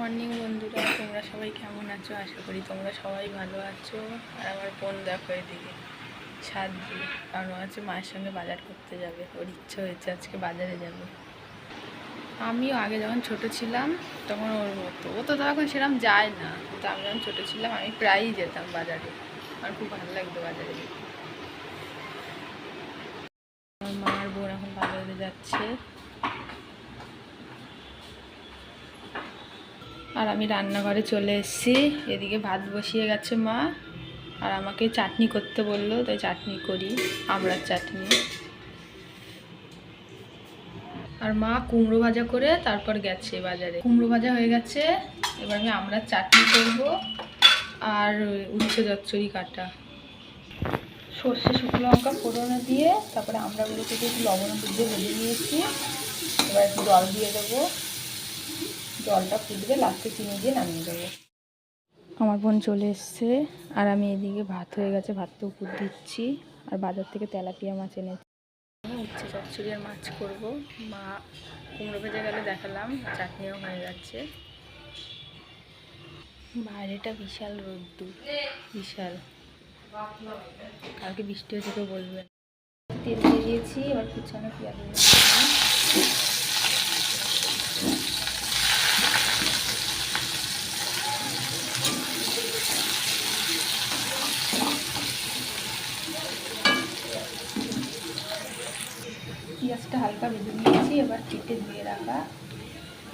Morning বন্ধুরা। তোমরা সবাই কেমন আছো? আশা করি তোমরা সবাই ভালো আছো। আর আমার বোন দেখো এদিকে, ছাদ দিয়ে। কারণ আছে মায়ের সঙ্গে বাজার করতে যাবে। ওর ইচ্ছে হয়েছে আজকে বাজারে যাবে। আমিও আগে যখন ছোট ছিলাম, তখন ওর মতো। ও তো তখন সেরকম যায় না। তো আমি যখন ছোটো ছিলাম, আমি প্রায়ই যেতাম বাজারে। আমার খুব ভালো লাগতো বাজারে যেতে। আমার মার বোন এখন বাজারে যাচ্ছে। আর আমি রান্নাঘরে চলে এসেছি। এদিকে ভাত বসিয়ে গেছে মা। আর আমাকে চাটনি করতে বলল, তাই চাটনি করি, আমড়ার চাটনি। আর মা কুমড়ো ভাজা করে তারপর গেছে বাজারে। কুমড়ো ভাজা হয়ে গেছে, এবার আমি আমড়ার চাটনি করব আর উচ্ছে চচ্চড়ি কাটা। সর্ষে শুকনো লঙ্কা ফোড়নে দিয়ে তারপরে আমড়াগুলোকে একটু লবণ দিয়ে ভেজে নিয়েছি। এবার একটু জল দিয়ে দেবো। জলটা ফুটবে লাস্টে চিনি দিয়ে নামিয়ে দেবো। আমার বোন চলে এসছে, আর আমি এদিকে ভাত হয়ে গেছে ভাতটা উপর দিচ্ছি, আর বাজার থেকে তেলাপিয়া মাছ এনেছি। উচ্ছে চচ্চড়ি আর মাছ করব। মা কুমড়ো ভেজে গেলে দেখালাম, চাটনিও হয়ে যাচ্ছে। বাইরেটা বিশাল রোদ্দুর, বিশাল। কালকে বৃষ্টি হয়েছে কেউ বলবেন তেল দিয়ে দিয়েছি, এবার কুচানো পেঁয়াজ দিয়ে দিলাম। পেঁয়াজটা হালকা ভেজে নিয়েছি, এবার কেটে ধুয়ে রাখা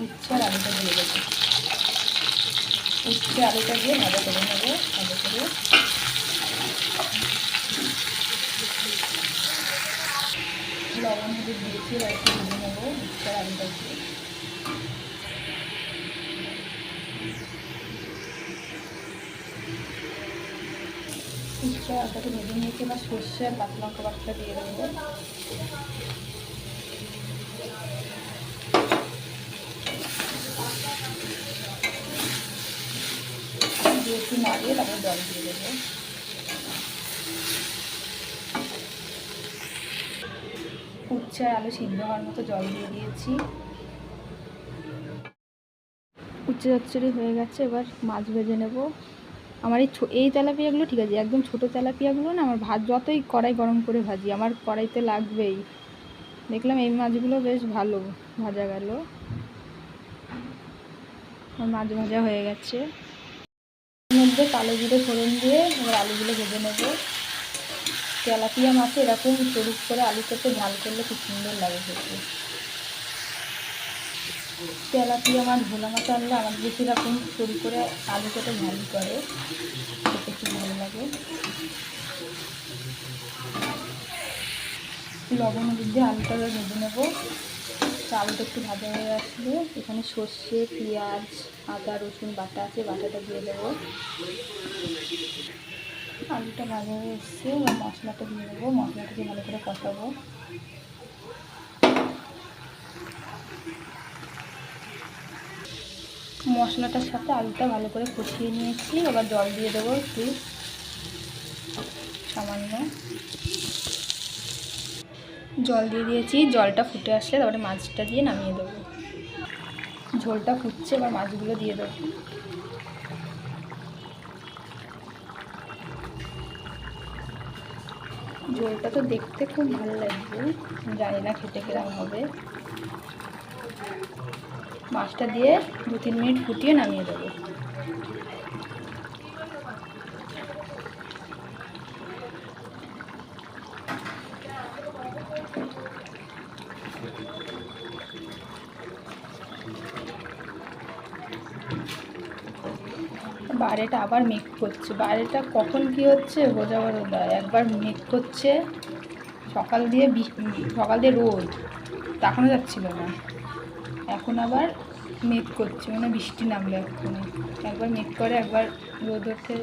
উচ্ছে আর আলুটা দিয়ে দেবো। উচ্ছে আলুটা দিয়ে ভাজা করে নেব ভাজা করে। লবণ হলুদ দিয়েছি, এবার একটু ভেজে নেব উচ্ছে আলুটা দিয়ে। উচ্ছে আলুটাকে ভেজে নিয়েছি, এবার সর্ষে আর বাটটা দিয়ে দেবো। দিয়ে একটু নাড়িয়ে তারপর জল দিয়ে দেবো। উচ্ছে আলু সিদ্ধ হওয়ার মতো জল দিয়ে দিয়েছি। উচ্ছে চচ্চড়ি হয়ে গেছে, এবার মাছ ভেজে নেব। আমার এই এই তেলাপিয়াগুলো ঠিক আছে, একদম ছোটো তেলাপিয়াগুলো না, আমার ভাত যতই কড়াই গরম করে ভাজি, আমার কড়াইতে লাগবেই। দেখলাম এই মাছগুলো বেশ ভালো, ভাজা গেল। আমার মাছ ভাজা হয়ে গেছে। মধ্যে কালো জিরে ফোড়ন দিয়ে এবার আলুগুলো ভেজে নেব। তেলাপিয়া মাছে এরকম চড়ুক করে আলু কেটে ঝাল করলে খুব সুন্দর লাগে খেতে। তেলাপিয়া মাছ, ভোলা মাছ আনলে আমার বেশি এরকম চড়ি করে আলু কেটে ঝাল করে। খেতে খুব ভালো লাগে। লবণ দিয়ে আলুটা ভেজে নেব। আলুটা একটু ভাজা হয়ে আসলে এখানে সর্ষে, পেঁয়াজ, আদা, রসুন বাটা আছে, বাটাটা দিয়ে দেবো। আলুটা ভাজা হয়ে এসছে, এবার মশলাটা দিয়ে দেবো। মশলাটাকে ভালো করে কষাবো। মশলাটার সাথে আলুটা ভালো করে কষিয়ে নিয়েছি। এবার জল দিয়ে দেবো একটু সামান্য। জল দিয়ে দিয়েছি, জলটা ফুটে আসলে তারপরে মাছটা দিয়ে নামিয়ে দেবো। ঝোলটা ফুটছে, এবার মাছগুলো দিয়ে দেবো। ঝোলটা তো দেখতে খুব ভালো লাগবে, জানি না খেতে কিরম হবে। মাছটা দিয়ে দু তিন মিনিট ফুটিয়ে নামিয়ে দেবো। বাইরেটা আবার মেঘ করছে। বাইরেটা কখন কি হচ্ছে? বোঝা বড় দায় একবার মেঘ করছে, সকাল দিয়ে সকাল দিয়ে রোদ। তাকানো যাচ্ছিল না। এখন আবার মেঘ করছে মানে বৃষ্টি নামলো এক্ষুনি। একবার মেঘ করে, একবার রোদ ওঠে।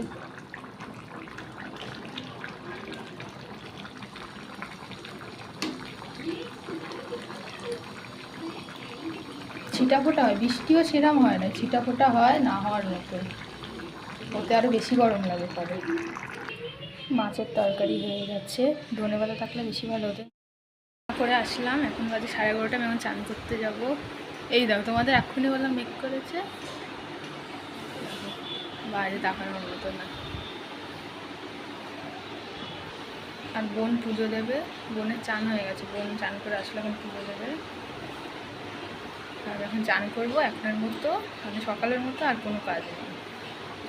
ছিটা ফোটা হয়। বৃষ্টিও সেরম হয় না। ছিটা ফোটা হয় না হওয়ার মতো। ওতে আরও বেশি গরম লাগে পরে। মাছের তরকারি হয়ে গেছে। ধনেপাতা থাকলে বেশি ভালো হতো। করে আসলাম, এখন বাজে সাড়ে এগারোটা, আমি এখন চান করতে যাব। এই দেখো, তোমাদের এক্ষুনি বললাম মেক করেছে। বাইরে তাকানোর মতো না। আর বোন পুজো দেবে। বোনের চান হয়ে গেছে। বোন চান করে আসলে, এখন পুজো দেবে। আর এখন চান করব এখনের মতো। মানে সকালের মতো আর কোনো কাজ নেই।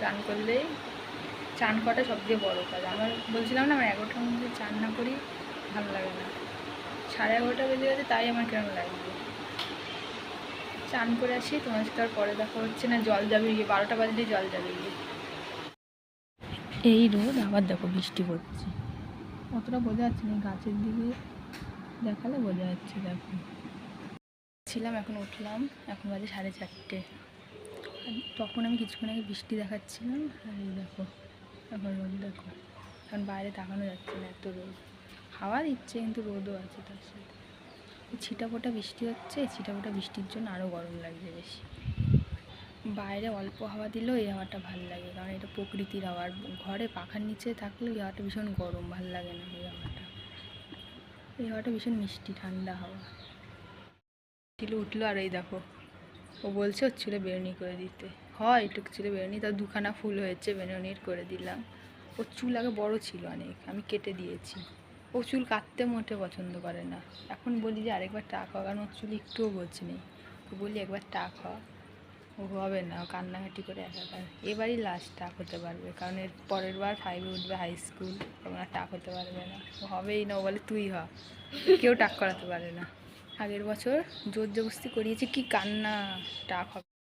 চান করলেই চান করাটা সবচেয়ে বড় কাজ। আমার বলছিলাম না আমার এগারোটার মধ্যে চান না করি ভালো লাগে না। সাড়ে এগারোটা বেজে গেছে তাই আমার কেমন লাগবে চান করে আসি তোমার সাথে আর পরে দেখা হচ্ছে না জল যাবে গিয়ে বারোটা বাজলেই জল যাবে গিয়ে। এই রোদ আবার দেখো বৃষ্টি পড়ছে। অতটা বোঝা যাচ্ছে না গাছের দিকে দেখালে বোঝা যাচ্ছে দেখো। ছিলাম এখন উঠলাম এখন বাজে সাড়ে চারটে। তখন আমি কিছুক্ষণ আগে বৃষ্টি দেখাচ্ছিলাম, আর এই দেখো, এখন রোদ, দেখো। এখন বাইরে তাকানো যাচ্ছে না এত রোদ। হাওয়া দিচ্ছে কিন্তু রোদও আছে তার সাথে। ছিটাফোটা বৃষ্টি হচ্ছে ছিটাফোটা বৃষ্টির জন্য আরও গরম লাগছে বেশি। বাইরে অল্প হাওয়া দিলেও এই হাওয়াটা ভালো লাগে, কারণ এটা প্রকৃতির হাওয়া। আর ঘরে পাখার নিচে থাকলেও এই হাওয়াটা ভীষণ গরম, ভালো লাগে না এই হাওয়াটা। এই হাওয়াটা ভীষণ মিষ্টি, ঠান্ডা হাওয়া। উঠল, আর এই দেখো ও বলছে, ওর চুলে বেরনি করে দিতে। হয় একটু চুলে বেরনি তার দুখানা ফুল হয়েছে বেরনির করে দিলাম। ওর চুল আগে বড় ছিল অনেক, আমি কেটে দিয়েছি। ও চুল কাটতে মোটে পছন্দ করে না। এখন বলি যে আরেকবার টাক হওয়া কারণ ওর চুল একটুও বোঝ নেই তো বলি একবার টাক হওয়া ও হবে না, ও কান্নাকাটি করে একাকার এবারই লাস্ট টাক হতে পারবে, কারণ এর পরের বার ফাইভে উঠবে হাই স্কুল তখন আর টাক হতে পারবে না। ও হবেই না। ও বলে, তুই হ। কেউ টাক করাতে পারে না। আগের বছর জোর জবস্তি করিয়েছি কি কান্না টাক হবে